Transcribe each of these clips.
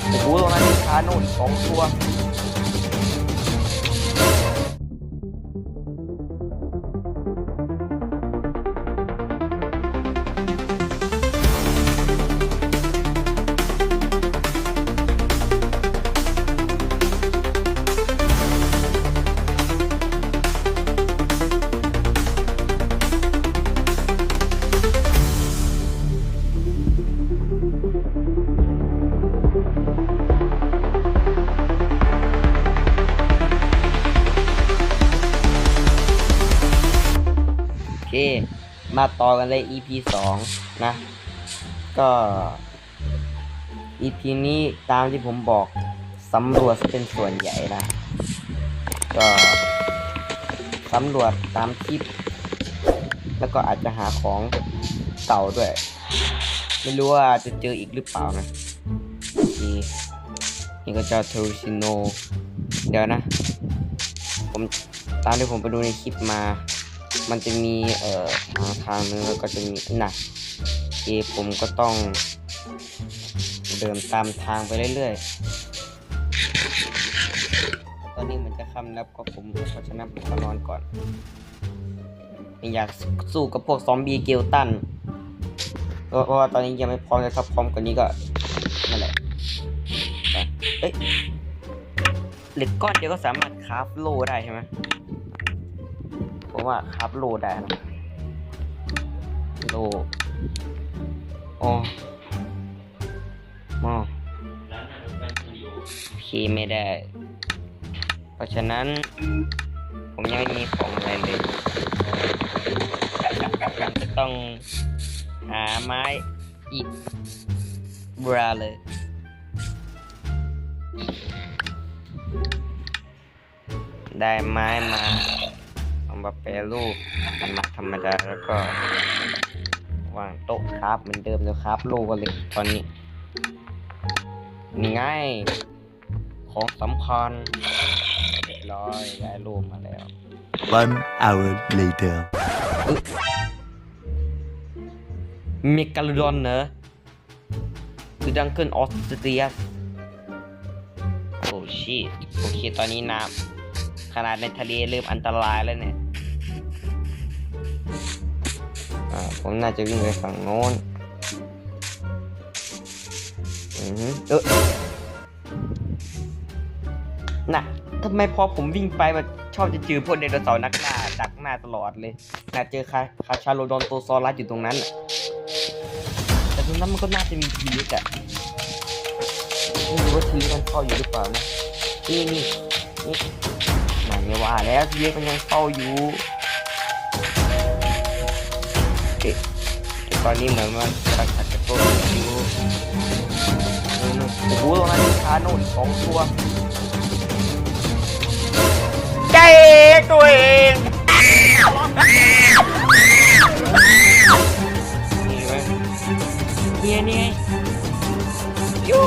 โอ้โหตรงนั้นมีช้านุ่นสองตัว เค มาต่อกันเลย EP สองนะ ก็ EP นี้ตามที่ผมบอกสำรวจเป็นส่วนใหญ่นะ ก็สำรวจตามคลิป แล้วก็อาจจะหาของเก่าด้วย ไม่รู้ว่าจะเจออีกหรือเปล่านะโอเคนี่ก็จ้าเทอร์ซิโน เดี๋ยวนะ ผมตามที่ผมไปดูในคลิปมา มันจะมีเอ่อทางทางนึงแล้วก็จะมีน่ะเอผมก็ต้องเดินตามทางไปเรื่อยๆ ตอนนี้มันจะค่ำแล้วก็ผมเพราะฉะนั้นผมขอนอนก่อนไม่อยากสู้กับพวกซอมบี้เกลตันเพราะว่าตอนนี้ยังไม่พร้อมเลยครับพร้อมกว่านี้ก็นั่นแหละเอ้ยเหล็กก้อนเดียวก็สามารถคราฟโลได้ใช่ไหม ว่าครับโลได้นะโลอ๋ออ๋อโอเคไม่ได้ เพราะฉะนั้น ผมยังไม่มีของอะไรเลยผมจะต้องหาไม้อีกบราเลยได้ไม้มา เอามาแปรรูปเป็นมาธรรมดาแล้วก็วางโต๊ะครับเหมือนเดิมเลยครับ โลกันเลยตอนนี้นี่ไงของสำคัญเรียบร้อยได้โลมาแล้ว One hour later. เมกาโลดอนเนอะคือดังเกิลออสเตรียสโอ้ชิโอเคตอนนี้น้ำ ขนาดในทะเลเริ่มอันตรายแล้วเนี่ยอ่าผมน่าจะวิ่งไปฝั่งโน้นอือฮึเออน่ะทำไมพอผมวิ่งไปมันชอบจะเจอพวกไดโนเสาร์นักล่าดักหน้าตลอดเลยน่าเจอคาคาชาโลดอนโตซอรัสอยู่ตรงนั้นน่ะแต่ตรงนั้นมันก็น่าจะมีทีกอะไม่รู้ว่าทีมันเฝ้าอยู่หรือเปล่านะนี่นี่นี่ มันไม่ว่าแล้วทีมันยังเฝ้าอยู่เอ๊ะตอนนี้เหมือนมันกำลังขัดกับตัวอยู่โอ้โหตรงนั้นมีคาโน่นสองตัวใจตัวเองนี่ไหมเนี่ยนี่ไงยู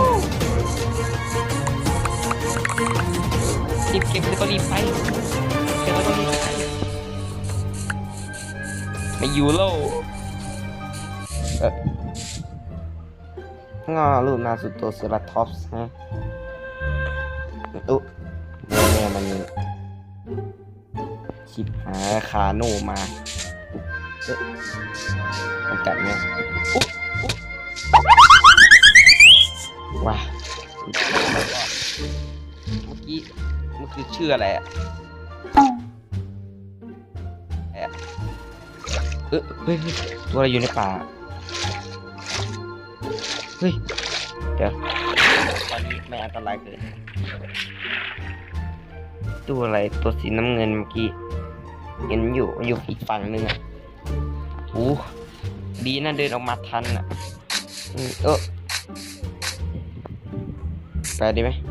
รีบเก็บแล้วก็รีบไปเก็บแล้วก็รีบไปไม่อยู่แล้วเอองอรูปหน้าสุดตัวเซราทอปส์ฮะอุ๊แม่มันชิบหายคาโนมาเอ๊ะมันกัดเนี่ยว้า มันคือชื่ออะไรอะแอะเอยเฮ้ยเฮ้ยตัวอะไรอยู่ในป่า เฮ้ย เดี๋ยวตอนนี้ไม่อันตรายเกินตัวอะไรตัวสีน้ำเงินเมื่อกี้เห็นอยู่มันอยู่อีกฝั่งนึงอะโอ้ดีนะเดินออกมาทันอะอืมเออไปดีไหมเ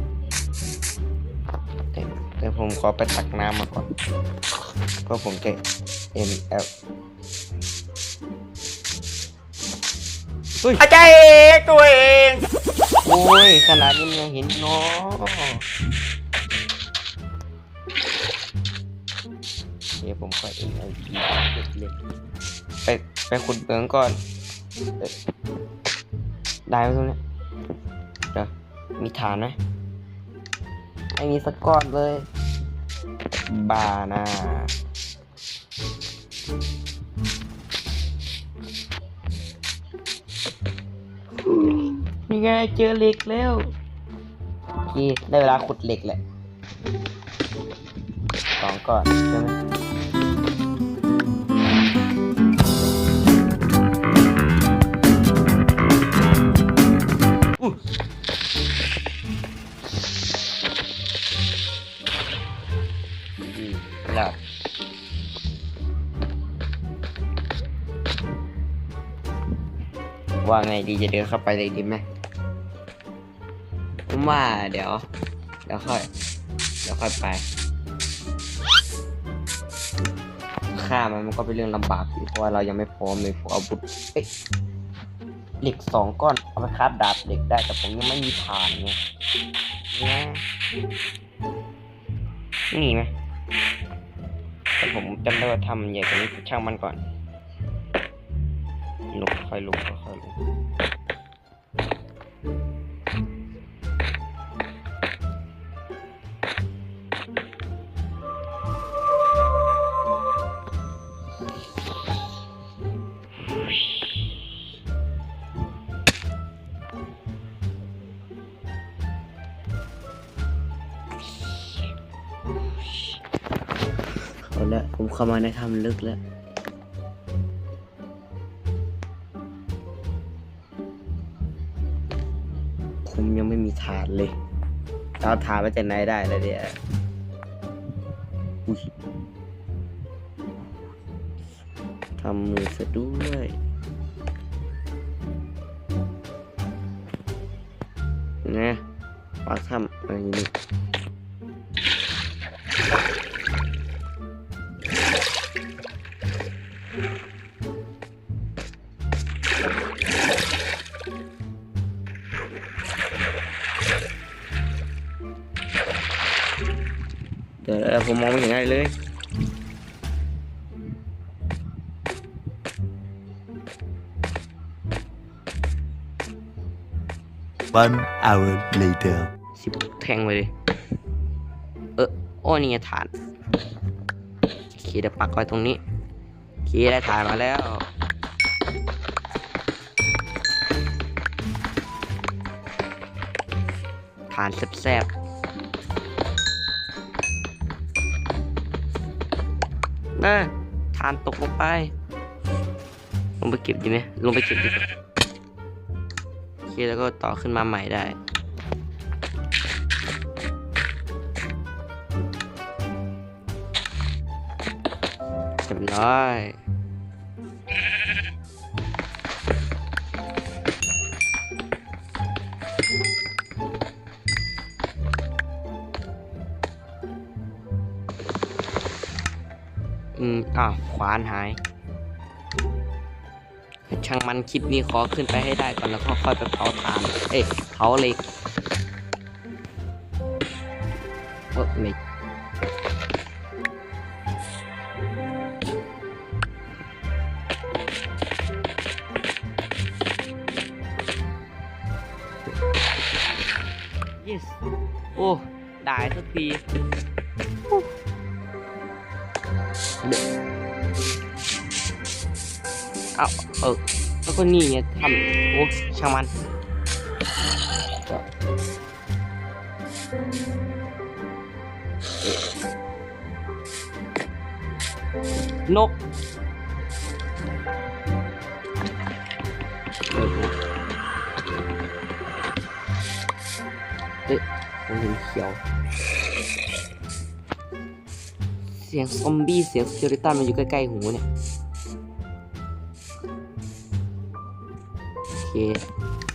ดี๋ยวเดี๋ยวผมขอไปตักน้ำมาก่อนเพราะผมจะ M L เฮ้ยอาจารย์ตัวเอง โอ้ยขนาดนี้มันยังเห็นเนาะเดี๋ยวผมขอ M L P เล็กๆไปไปขุดเหมืองก่อนเอ๊ะได้ไหมตรงเนี้ยเดี๋ยวมีฐานไหมไม่มีสักก้อนเลย บานานี่ไงเจอเหล็กแล้วโอเคได้เวลาขุดเหล็กแหละสองก้อนใช่ไหมอุ๊ อืมแล้วว่าไงดีจะเดินเข้าไปเลยดีไหมผมว่าเดี๋ยวเดี๋ยวค่อยเดี๋ยวค่อยไปฆ่ามันมันก็เป็นเรื่องลำบากอยู่เพราะว่าเรายังไม่พร้อมเลยผมเอาบุตเอ๊ะหล็กสองก้อนเอาไปคราบดาบเหล็กได้แต่ผมยังไม่มีฐานไงนะนี่ไหม แต่ผมจำได้ว่าทำใหญ่กว่านี้ช่างมันก่อนลุกค่อยลุกค่อยลุก เอาละผมเข้ามาในถ้ำลึกแล้วผมยังไม่มีฐานเลยเอาฐานมาจากไหนได้แล้วเดี๋ยวทำมือซะด้วยนะปากถ้ำอะไรอย่างนี้ เดี๋ยวผมมองไม่เห็นอะไรเลย One hour later. สิบแทงไปเลยเออโอ้นี่ไงฐานโอเคเดี๋ยวปักไว้ตรงนี้โอเคได้ฐานมาแล้วฐานแซ่บ ๆน่าฐานตกลงไป ลงไปเก็บดีไหมลงไปเก็บดีกว่าโอเคแล้วก็ต่อขึ้นมาใหม่ได้เรียบร้อย อืมอ้าวขวานหายช่างมันคลิปนี้ขอขึ้นไปให้ได้ก่อนแล้วก็ค่อยไปเผาถ่าน เอ้ยเผาเหล็กเออเหล็กโอ้ ได้สักที เอาเออแล้วก็นี่ไงทำโอ้ช่างมันนกเออเอ๊ะผมเห็นเขียว เสียงซอมบี้เสียงสเกลิตันมันอยู่ใกล้ๆหูเนี่ย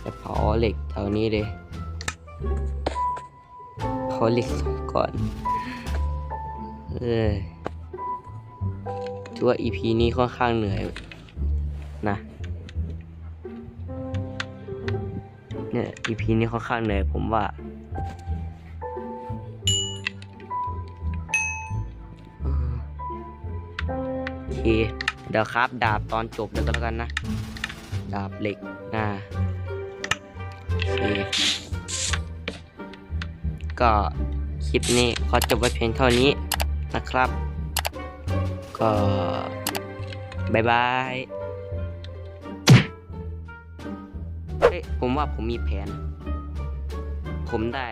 จะเผาเหล็กแถวนี้เลยเผาเหล็กสองก่อน เออถือว่า EP นี้ค่อนข้างเหนื่อยนะเนี่ย EP นี้ค่อนข้างเหนื่อยผมว่าโอเคเดี๋ยวครับ ดาบตอนจบแล้วก็แล้วกันนะ ดาบเหล็ก เค ก็คลิปนี้ขอจบไว้เพียงเท่านี้นะครับ ก็บายบายเฮ้ยผมว่าผมมีแผน ผมได้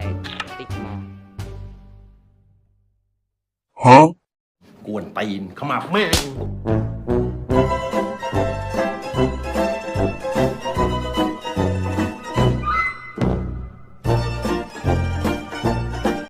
ติ๊กมากวนตีนเข้ามาแม่ง